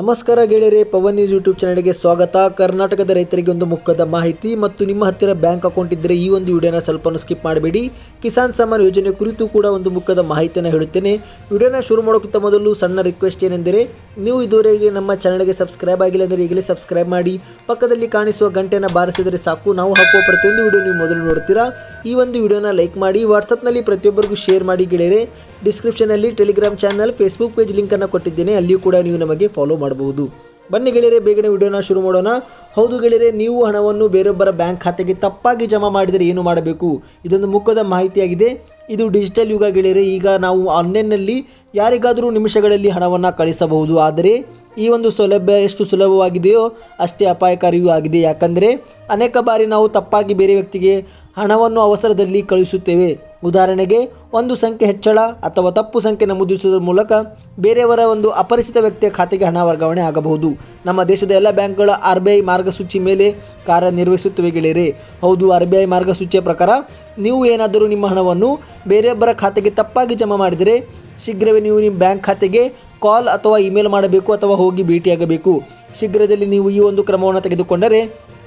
ನಮಸ್ಕಾರ ಗೆಳೆಯರೆ, Pavan news YouTube ಚಾನಲ್ಗೆ ಸ್ವಾಗತ. ಕರ್ನಾಟಕದ ರೈತರಿಗೆ ಒಂದು ಮುಖದ ಮಾಹಿತಿ ಮತ್ತು ನಿಮ್ಮ ಹತ್ತಿರ ಬ್ಯಾಂಕ್ ಅಕೌಂಟ್ ಇದ್ದರೆ ಈ ಒಂದು ವಿಡಿಯೋನ ಸ್ವಲ್ಪ ಸ್ಕಿಪ್ ಮಾಡಬೇಡಿ. ಕಿಸಾನ್ ಸಮ್ಮಾನ್ ಯೋಜನೆ ಕುರಿತು ಕೂಡ ಒಂದು ಮುಖದ ಮಾಹಿತಿಯನ್ನು ಹೇಳುತ್ತೇನೆ. ವಿಡಿಯೋನ ಶುರು ಮಾಡೋಕ್ಕಿಂತ ಮೊದಲು ಸಣ್ಣ ರಿಕ್ವೆಸ್ಟ್ ಏನೆಂದರೆ, ನೀವು ಇದುವರೆಗೆ ನಮ್ಮ ಚಾನಲ್ಗೆ ಸಬ್ಸ್ಕ್ರೈಬ್ ಆಗಿಲ್ಲ ಅಂದರೆ ಈಗಲೇ ಸಬ್ಸ್ಕ್ರೈಬ್ ಮಾಡಿ. ಪಕ್ಕದಲ್ಲಿ ಕಾಣಿಸುವ ಗಂಟೆಯನ್ನು ಬಾರಿಸಿದರೆ ಸಾಕು, ನಾವು ಹಾಕುವ ಪ್ರತಿಯೊಂದು ವಿಡಿಯೋ ನೀವು ಮೊದಲು ನೋಡ್ತೀರಾ. ಈ ಒಂದು ವಿಡಿಯೋನ ಲೈಕ್ ಮಾಡಿ ವಾಟ್ಸಪ್ನಲ್ಲಿ ಪ್ರತಿಯೊಬ್ಬರಿಗೂ ಶೇರ್ ಮಾಡಿ ಗೆಳೆಯರೆ. ಡಿಸ್ಕ್ರಿಪ್ಷನಲ್ಲಿ ಟೆಲಿಗ್ರಾಮ್ ಚಾನಲ್ ಫೇಸ್ಬುಕ್ ಪೇಜ್ ಲಿಂಕನ್ನು ಕೊಟ್ಟಿದ್ದೇನೆ. ಅಲ್ಲಿಯೂ ಕೂಡ ನೀವು ನಮಗೆ ಫಾಲೋ ಮಾಡಬಹುದು. ಬನ್ನಿ ಗೆಳೆಯರೆ, ಬೇಗನೆ ವಿಡಿಯೋನ ಶುರು ಮಾಡೋಣ. ಹೌದು ಗೆಳೆಯರೆ, ನೀವು ಹಣವನ್ನು ಬೇರೊಬ್ಬರ ಬ್ಯಾಂಕ್ ಖಾತೆಗೆ ತಪ್ಪಾಗಿ ಜಮಾ ಮಾಡಿದರೆ ಏನು ಮಾಡಬೇಕು? ಇದೊಂದು ಮುಖದ ಮಾಹಿತಿಯಾಗಿದೆ. ಇದು ಡಿಜಿಟಲ್ ಯುಗ ಗೆಳೆಯರೆ, ಈಗ ನಾವು ಆನ್ಲೈನ್ನಲ್ಲಿ ಯಾರಿಗಾದರೂ ನಿಮಿಷಗಳಲ್ಲಿ ಹಣವನ್ನು ಕಳಿಸಬಹುದು. ಆದರೆ ಈ ಒಂದು ಸೌಲಭ್ಯ ಎಷ್ಟು ಸುಲಭವಾಗಿದೆಯೋ ಅಷ್ಟೇ ಅಪಾಯಕಾರಿಯೂ ಆಗಿದೆ. ಯಾಕಂದರೆ ಅನೇಕ ಬಾರಿ ನಾವು ತಪ್ಪಾಗಿ ಬೇರೆ ವ್ಯಕ್ತಿಗೆ ಹಣವನ್ನು ಅವಸರದಲ್ಲಿ ಕಳುಹಿಸುತ್ತೇವೆ. ಉದಾಹರಣೆಗೆ ಒಂದು ಸಂಖ್ಯೆ ಹೆಚ್ಚಳ ಅಥವಾ ತಪ್ಪು ಸಂಖ್ಯೆ ನಮೂದಿಸುವುದರ ಮೂಲಕ ಬೇರೆಯವರ ಒಂದು ಅಪರಿಚಿತ ವ್ಯಕ್ತಿಯ ಖಾತೆಗೆ ಹಣ ವರ್ಗಾವಣೆ ಆಗಬಹುದು. ನಮ್ಮ ದೇಶದ ಎಲ್ಲ ಬ್ಯಾಂಕ್ಗಳು ಆರ್ ಬಿ ಐ ಮಾರ್ಗಸೂಚಿ ಮೇಲೆ ಕಾರ್ಯನಿರ್ವಹಿಸುತ್ತವೆ ಗೆಳೆಯರೆ. ಹೌದು, ಆರ್ ಬಿ ಐ ಮಾರ್ಗಸೂಚಿಯ ಪ್ರಕಾರ ನೀವು ಏನಾದರೂ ನಿಮ್ಮ ಹಣವನ್ನು ಬೇರೆಯೊಬ್ಬರ ಖಾತೆಗೆ ತಪ್ಪಾಗಿ ಜಮಾ ಮಾಡಿದರೆ ಶೀಘ್ರವೇ ನೀವು ನಿಮ್ಮ ಬ್ಯಾಂಕ್ ಖಾತೆಗೆ ಕಾಲ್ ಅಥವಾ ಇಮೇಲ್ ಮಾಡಬೇಕು ಅಥವಾ ಹೋಗಿ ಭೇಟಿಯಾಗಬೇಕು. ಶೀಘ್ರದಲ್ಲಿ ನೀವು ಈ ಒಂದು ಕ್ರಮವನ್ನು ತೆಗೆದುಕೊಂಡರೆ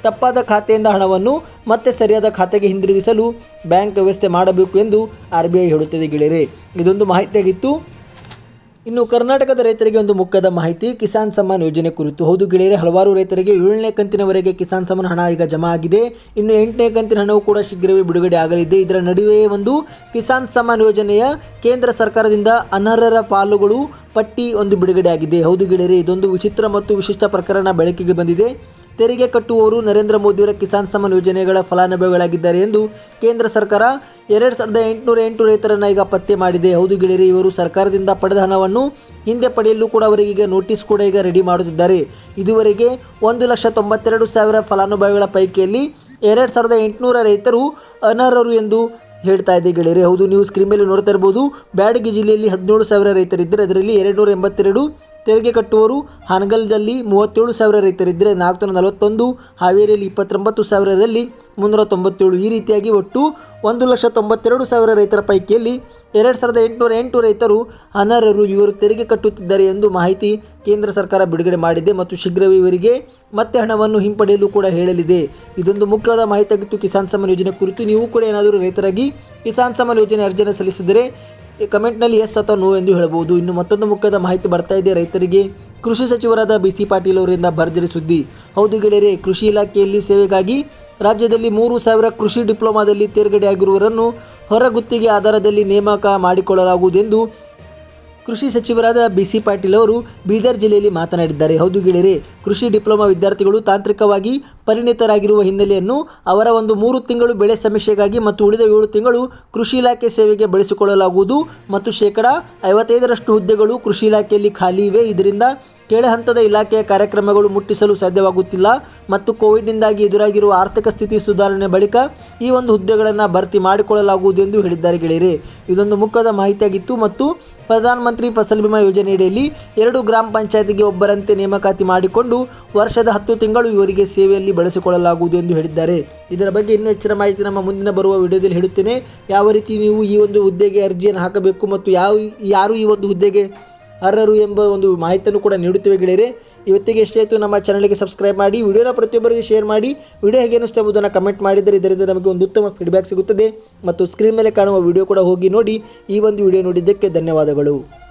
ತಪ್ಪಾದ ಖಾತೆಯಿಂದ ಹಣವನ್ನು ಮತ್ತೆ ಸರಿಯಾದ ಖಾತೆಗೆ ಹಿಂದಿರುಗಿಸಲು ಬ್ಯಾಂಕ್ ವ್ಯವಸ್ಥೆ ಮಾಡಬೇಕು ಎಂದು ಆರ್ ಬಿ ಐ ಹೇಳುತ್ತದೆ ಗೆಳೆಯರೆ. ಇದೊಂದು ಮಾಹಿತಿಯಾಗಿತ್ತು. ಇನ್ನು ಕರ್ನಾಟಕದ ರೈತರಿಗೆ ಒಂದು ಮುಖ್ಯದ ಮಾಹಿತಿ. ಕಿಸಾನ್ ಸಮ್ಮಾನ್ ಯೋಜನೆ ಕುರಿತು ಹೌದು ಗೆಳೆಯರೆ, ಹಲವಾರು ರೈತರಿಗೆ ಏಳನೇ ಕಂತಿನವರೆಗೆ ಕಿಸಾನ್ ಸಮ್ಮಾನ್ ಹಣ ಈಗ ಜಮಾ ಆಗಿದೆ. ಇನ್ನು ಎಂಟನೇ ಕಂತಿನ ಹಣವು ಕೂಡ ಶೀಘ್ರವೇ ಬಿಡುಗಡೆ ಆಗಲಿದೆ. ಇದರ ನಡುವೆ ಒಂದು ಕಿಸಾನ್ ಸಮ್ಮಾನ್ ಯೋಜನೆಯ ಕೇಂದ್ರ ಸರ್ಕಾರದಿಂದ ಅನರ್ಹರ ಪಾಲುಗಳು ಪಟ್ಟಿ ಒಂದು ಬಿಡುಗಡೆ ಆಗಿದೆ. ಹೌದು ಗೆಳೆಯರೆ, ಇದೊಂದು ವಿಚಿತ್ರ ಮತ್ತು ವಿಶಿಷ್ಟ ಪ್ರಕರಣ ಬೆಳಕಿಗೆ ಬಂದಿದೆ. ತೆರಿಗೆ ಕಟ್ಟುವವರು ನರೇಂದ್ರ ಮೋದಿಯವರ ಕಿಸಾನ್ ಸಮ್ಮಾನ್ ಯೋಜನೆಗಳ ಫಲಾನುಭವಿಗಳಾಗಿದ್ದಾರೆ ಎಂದು ಕೇಂದ್ರ ಸರ್ಕಾರ ಎರಡು ಸಾವಿರದ ಎಂಟುನೂರ ಎಂಟು ರೈತರನ್ನು ಈಗ ಪತ್ತೆ ಮಾಡಿದೆ. ಹೌದು ಗೆಳೆಯರೆ, ಇವರು ಸರ್ಕಾರದಿಂದ ಪಡೆದ ಹಣವನ್ನು ಹಿಂದೆ ಪಡೆಯಲು ಕೂಡ ಅವರಿಗೆ ನೋಟಿಸ್ ಕೂಡ ಈಗ ರೆಡಿ ಮಾಡುತ್ತಿದ್ದಾರೆ. ಇದುವರೆಗೆ ಒಂದು ಲಕ್ಷ ತೊಂಬತ್ತೆರಡು ಸಾವಿರ ಫಲಾನುಭವಿಗಳ ಪೈಕಿಯಲ್ಲಿ ಎರಡು ಸಾವಿರದ ಎಂಟುನೂರ ರೈತರು ಅನರ್ಹರು ಎಂದು ಹೇಳ್ತಾ ಇದೆ ಗೆಳೆಯರಿ. ಹೌದು, ನೀವು ಸ್ಕ್ರೀನ್ ಮೇಲೆ ನೋಡ್ತಾ ಇರ್ಬೋದು, ಬ್ಯಾಡಗಿ ಜಿಲ್ಲೆಯಲ್ಲಿ ಹದಿನೇಳು ಸಾವಿರ ರೈತರಿದ್ದರೆ. ಅದರಲ್ಲಿ ಎರಡು ನೂರ ಎಂಬತ್ತೆರಡು ತೆರಿಗೆ ಕಟ್ಟುವರು ಹಾನಗಲ್ದಲ್ಲಿ ಮೂವತ್ತೇಳು ಸಾವಿರ ರೈತರಿದ್ದರೆ ನಾಲ್ಕುನೂರ ನಲವತ್ತೊಂದು, ಹಾವೇರಿಯಲ್ಲಿ ಇಪ್ಪತ್ತೊಂಬತ್ತು ಸಾವಿರದಲ್ಲಿ ಮುನ್ನೂರ ತೊಂಬತ್ತೇಳು ಈ ರೀತಿಯಾಗಿ ಒಟ್ಟು ಒಂದು ಲಕ್ಷ ತೊಂಬತ್ತೆರಡು ಸಾವಿರ ರೈತರ ಪೈಕಿಯಲ್ಲಿ ಎರಡು ಸಾವಿರದ ಎಂಟುನೂರ ಎಂಟು ರೈತರು ಅನರ್ಹರು. ಇವರು ತೆರಿಗೆ ಕಟ್ಟುತ್ತಿದ್ದಾರೆ ಎಂದು ಮಾಹಿತಿ ಕೇಂದ್ರ ಸರ್ಕಾರ ಬಿಡುಗಡೆ ಮಾಡಿದೆ ಮತ್ತು ಶೀಘ್ರವೇ ಇವರಿಗೆ ಮತ್ತೆ ಹಣವನ್ನು ಹಿಂಪಡೆಯಲು ಕೂಡ ಹೇಳಲಿದೆ. ಇದೊಂದು ಮುಖ್ಯವಾದ ಮಾಹಿತಿಯಾಗಿತ್ತು. ಕಿಸಾನ್ ಸಮ್ಮಾನ್ ಯೋಜನೆ ಕುರಿತು ನೀವು ಕೂಡ ಏನಾದರೂ ರೈತರಾಗಿ ಕಿಸಾನ್ ಸಮ್ಮಾನ್ ಯೋಜನೆ ಅರ್ಜಿಯನ್ನು ಸಲ್ಲಿಸಿದರೆ ಈ ಕಮೆಂಟ್ನಲ್ಲಿ ಎಸ್ ಅಥವಾ ನೋ ಎಂದು ಹೇಳಬಹುದು. ಇನ್ನು ಮತ್ತೊಂದು ಮುಖ್ಯದ ಮಾಹಿತಿ ಬರ್ತಾ ಇದೆ. ರೈತರಿಗೆ ಕೃಷಿ ಸಚಿವರಾದ ಬಿ ಸಿ ಪಾಟೀಲ್ ಅವರಿಂದ ಭರ್ಜರಿ ಸುದ್ದಿ. ಹೌದು ಗೆಳೆಯರೆ, ಕೃಷಿ ಇಲಾಖೆಯಲ್ಲಿ ಸೇವೆಗಾಗಿ ರಾಜ್ಯದಲ್ಲಿ ಮೂರು ಸಾವಿರ ಕೃಷಿ ಡಿಪ್ಲೊಮಾದಲ್ಲಿ ತೇರ್ಗಡೆಯಾಗಿರುವವರನ್ನು ಹೊರಗುತ್ತಿಗೆ ಆಧಾರದಲ್ಲಿ ನೇಮಕ ಮಾಡಿಕೊಳ್ಳಲಾಗುವುದೆಂದು ಕೃಷಿ ಸಚಿವರಾದ ಬಿ ಸಿ ಪಾಟೀಲ್ ಅವರು ಬೀದರ್ ಜಿಲ್ಲೆಯಲ್ಲಿ ಮಾತನಾಡಿದ್ದಾರೆ. ಹೌದು ಗೆಳೆಯರೆ, ಕೃಷಿ ಡಿಪ್ಲೊಮಾ ವಿದ್ಯಾರ್ಥಿಗಳು ತಾಂತ್ರಿಕವಾಗಿ ಪರಿಣಿತರಾಗಿರುವ ಹಿನ್ನೆಲೆಯನ್ನು ಅವರ ಒಂದು ಮೂರು ತಿಂಗಳು ಬೆಳೆ ಸಮೀಕ್ಷೆಗಾಗಿ ಮತ್ತು ಉಳಿದ ಏಳು ತಿಂಗಳು ಕೃಷಿ ಇಲಾಖೆ ಸೇವೆಗೆ ಬಳಸಿಕೊಳ್ಳಲಾಗುವುದು. ಮತ್ತು ಶೇಕಡಾ ಐವತ್ತೈದರಷ್ಟು ಹುದ್ದೆಗಳು ಕೃಷಿ ಇಲಾಖೆಯಲ್ಲಿ ಖಾಲಿ ಇವೆ. ಇದರಿಂದ ಕೆಳ ಹಂತದ ಇಲಾಖೆಯ ಕಾರ್ಯಕ್ರಮಗಳು ಮುಟ್ಟಿಸಲು ಸಾಧ್ಯವಾಗುತ್ತಿಲ್ಲ ಮತ್ತು ಕೋವಿಡ್ನಿಂದಾಗಿ ಎದುರಾಗಿರುವ ಆರ್ಥಿಕ ಸ್ಥಿತಿ ಸುಧಾರಣೆ ಬಳಿಕ ಈ ಒಂದು ಹುದ್ದೆಗಳನ್ನು ಭರ್ತಿ ಮಾಡಿಕೊಳ್ಳಲಾಗುವುದು ಎಂದು ಹೇಳಿದ್ದಾರೆ ಗೆಳೆಯರೆ. ಇದೊಂದು ಮುಖದ ಮಾಹಿತಿಯಾಗಿತ್ತು ಮತ್ತು ಪ್ರಧಾನಮಂತ್ರಿ ಫಸಲ್ ಬಿಮಾ ಯೋಜನೆಯಡಿಯಲ್ಲಿ ಎರಡು ಗ್ರಾಮ ಪಂಚಾಯತಿಗೆ ಒಬ್ಬರಂತೆ ನೇಮಕಾತಿ ಮಾಡಿಕೊಂಡು ವರ್ಷದ ಹತ್ತು ತಿಂಗಳು ಇವರಿಗೆ ಸೇವೆಯಲ್ಲಿ ಬಳಸಿಕೊಳ್ಳಲಾಗುವುದು ಎಂದು ಹೇಳಿದ್ದಾರೆ. ಇದರ ಬಗ್ಗೆ ಇನ್ನೂ ಹೆಚ್ಚಿನ ಮಾಹಿತಿ ನಮ್ಮ ಮುಂದಿನ ಬರುವ ವಿಡಿಯೋದಲ್ಲಿ ಹೇಳುತ್ತೇನೆ. ಯಾವ ರೀತಿ ನೀವು ಈ ಒಂದು ಹುದ್ದೆಗೆ ಅರ್ಜಿಯನ್ನು ಹಾಕಬೇಕು ಮತ್ತು ಯಾವ ಯಾರು ಈ ಒಂದು ಹುದ್ದೆಗೆ ಅರ್ಹರು ಎಂಬ ಒಂದು ಮಾಹಿತಿಯನ್ನು ಕೂಡ ನೀಡುತ್ತೇವೆ ಗೆಳೆಯರೆ. ಇವತ್ತಿಗೆ ಎಷ್ಟೇ ಆಯಿತು. ನಮ್ಮ ಚಾನಲ್ಗೆ ಸಬ್ಸ್ಕ್ರೈಬ್ ಮಾಡಿ, ವಿಡಿಯೋನ ಪ್ರತಿಯೊಬ್ಬರಿಗೆ ಶೇರ್ ಮಾಡಿ. ವಿಡಿಯೋ ಹೇಗೆ ಅನ್ನಿಸ್ತಾ ಎಂಬುದನ್ನು ಕಮೆಂಟ್ ಮಾಡಿದರೆ ಇದರಿಂದ ನಮಗೆ ಒಂದು ಉತ್ತಮ ಫೀಡ್ಬ್ಯಾಕ್ ಸಿಗುತ್ತದೆ. ಮತ್ತು ಸ್ಕ್ರೀನ್ ಮೇಲೆ ಕಾಣುವ ವಿಡಿಯೋ ಕೂಡ ಹೋಗಿ ನೋಡಿ. ಈ ಒಂದು ವಿಡಿಯೋ ನೋಡಿದ್ದಕ್ಕೆ ಧನ್ಯವಾದಗಳು.